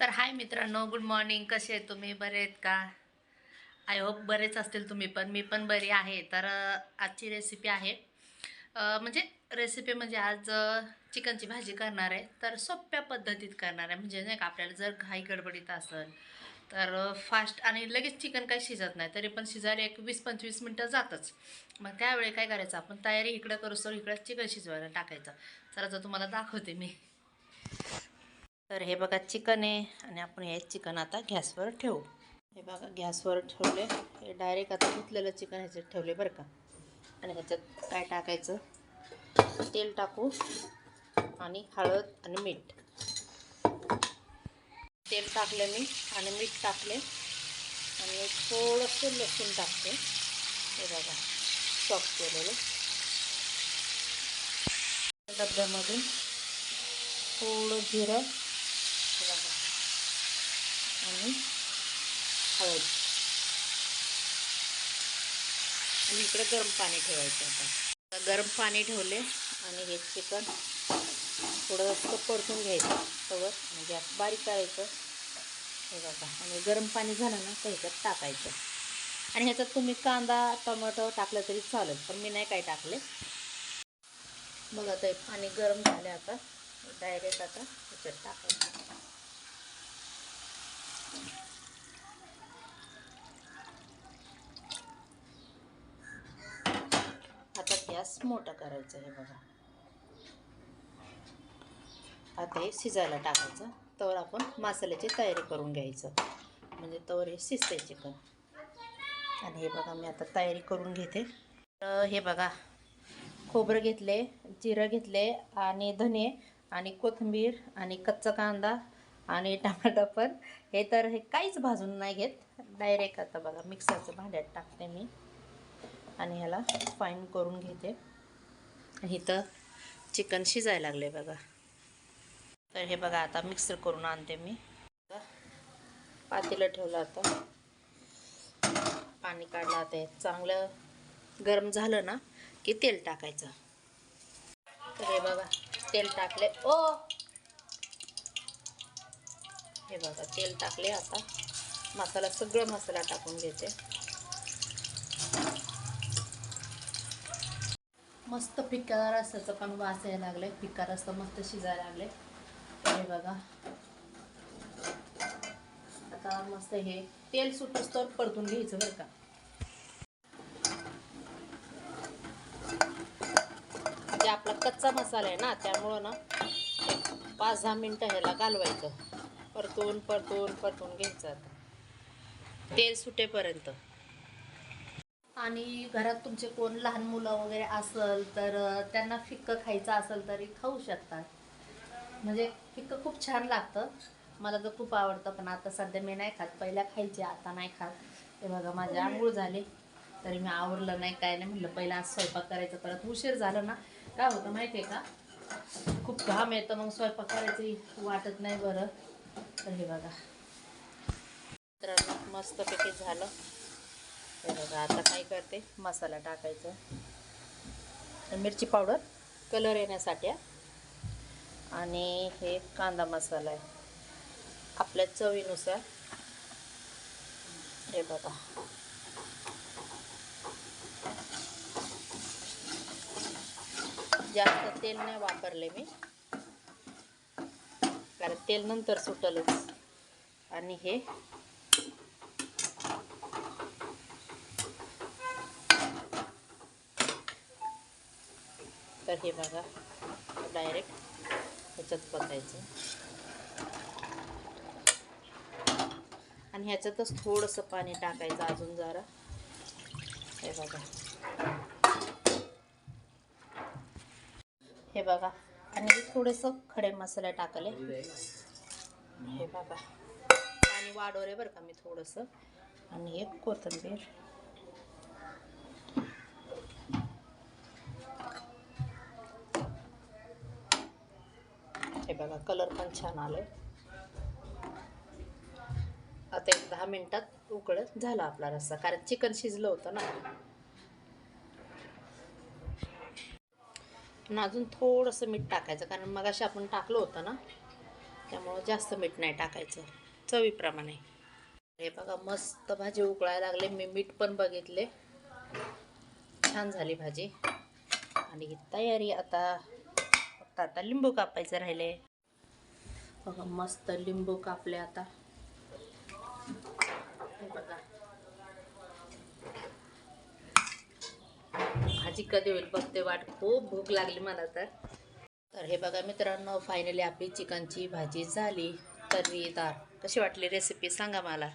तर हाय मित्रांनो good morning कसे आहेत तुम्ही? बरे आहेत का? आय होप बरेच असतील तुम्ही पण. मी पण बरी आहे. तर आजची रेसिपी आहे. म्हणजे रेसिपी म्हणजे आज चिकनची भाजी करणार आहे. तर सोप्या पद्धतीत करणार आहे. म्हणजे नाही का आपल्याला जर घाई गडबडीत असेल तर फास्ट आणि लगेच चिकन काही शिजत नाही. तरी पण शिजायला एक वीस पंचवीस मिनटं जातच. मग त्यावेळी काय करायचं? आपण तयारी इकडं करूस्तोवर इकडं चिकन शिजवायला टाकायचं. तर आता तुम्हाला दाखवते मी. तर हे बघा चिकन आहे आणि आपण हे चिकन आता गॅसवर ठेवू. हे बघा गॅसवर ठेवले. हे डायरेक्ट आता धुतलेलं चिकन ह्याच्यात ठेवले बरं का. आणि ह्याच्यात काय टाकायचं? तेल टाकू आणि हळद आणि मीठ. तेल टाकले मी आणि मीठ टाकले. आणि थोडंसं लसूण टाकते. हे बघा चॉप केलेलं. डब्यामधून थोडं जिरं हे बघा आणि हळद. आणि इकडे गरम पाणी ठेवायचं आता. गरम पाणी ठेवले आणि हे चिकन थोडंसं परतून घ्यायचं तवर आणि गॅस बारीक करायचं. हे बघा आणि गरम पाणी झालं ना तर ह्याच्यात टाकायचं. आणि ह्याच्यात तुम्ही कांदा टोमॅटो टाकलं तरी चालेल पण मी नाही काय टाकले. बघा ते पाणी गरम झाले आता. डायरेक्ट आता ह्याच्यात टाकायचं. आता गॅस मोठा करायचा हे बघा. आता हे शिजायला टाकायचं. तवर आपण मसाल्याची तयारी करून घ्यायचं. म्हणजे तवर हे शिजते चिकन आणि हे बघा मी आता तयारी करून घेते. तर हे बघा खोबरं घेतले जिरं घेतले आणि धने आणि कोथिंबीर आणि कच्चा कांदा आणि टमाटर पण. हे तर हे काहीच भाजून नाही घेत. डायरेक्ट आता बघा मिक्सरचं भांड्यात टाकते मी. आणि ह्याला फाईन करून घेते. इथं चिकन शिजायला लागले बघा. तर हे बघा आता मिक्सर करून आणते मी. पातेलं ठेवलं आता. पाणी काढलं आता चांगलं गरम झालं ना की तेल टाकायचं. तर हे बघा तेल टाकले. ओ! हे बघा तेल टाकले आता. मसाला सगळं मसाला टाकून घेते. मस्त पिक्का रस्त्याचं पण वास यायला लागले पिक्का रस्ता मस्त शिजायला लागले हे बघा. आता मस्त हे तेल सुटूस तर परतून घ्यायचं बरं का. म्हणजे आपला कच्चा मसाला आहे ना त्यामुळं ना पाच दहा मिनटं ह्याला घालवायचं. परतून परतून परतून घ्यायचं आता. तेल सुटेपर्यंत. आणि घरात तुमचे कोण लहान मुलं वगैरे असल तर त्यांना फिक्क खायचं असेल तरी खाऊ शकतात. म्हणजे फिक्क खूप छान लागतं. मला तर खूप आवडतं पण आता सध्या मी नाही खात. पहिल्या खायचे आता नाही खात. ते बघा माझे आंघोळ झाले. तरी मी आवरलं नाही काय नाही म्हटलं पहिला आज स्वयंपाक करायचं परत उशीर झालं ना. काय होतं माहिती आहे का? खूप घाम येतं मग स्वयंपाक करायची वाटत नाही बरं. तर हे बघा. तर मस्तपैकी झालं. हे बघा आता काय करते? मसाला टाकायचा. मिरची पावडर कलर येण्यासाठी आणि हे कांदा मसाला आहे. आपल्या चवीनुसार. हे बघा. जास्त तेल नाही वापरले मी. कारण तेल नंतर सुटलच. आणि हे तर हे बघा डायरेक्ट ह्याच्यात पकायचं. आणि ह्याच्यातच थोडंसं पाणी टाकायचं अजून जरा. हे बघा. हे बघा. आणि थोडंसं खडे मसाले टाकले. हे बाबा आणि वाढवले बरं का मी थोडंसं. आणि एक कोथिंबीर. हे बघा कलर पण छान आले आता एक दहा मिनटात उकळत झाला आपला रस्सा. कारण चिकन शिजलं होतं ना. आणि अजून थोडंसं मीठ टाकायचं कारण मगाशी आपण टाकलं होतं ना त्यामुळं जास्त मीठ नाही टाकायचं चवीप्रमाणे. हे बघा मस्त भाजी उकळायला लागले. मी मीठ पण बघितले. छान झाली भाजी. आणि ही तयारी आता फक्त आता लिंबू कापायचं राहिले. बघा मस्त लिंबू कापले आता. हे बघा. भाजी कधी होईल बघते वाट. खूप भूक लागली मला तर. तर हे बघा मित्रांनो फायनली आपली चिकनची भाजी झाली. तर्रीदार कशी वाटली रेसिपी सांगा मला.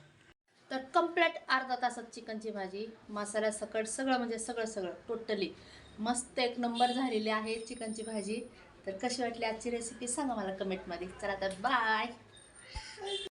तर कंप्लीट अर्धा तासात चिकनची भाजी मसाला सकट सगळं म्हणजे सगळं सगळं टोटली मस्त एक नंबर झालेली आहे चिकनची भाजी. तर कशी वाटली आजची रेसिपी सांगा मला कमेंटमध्ये चला तर बाय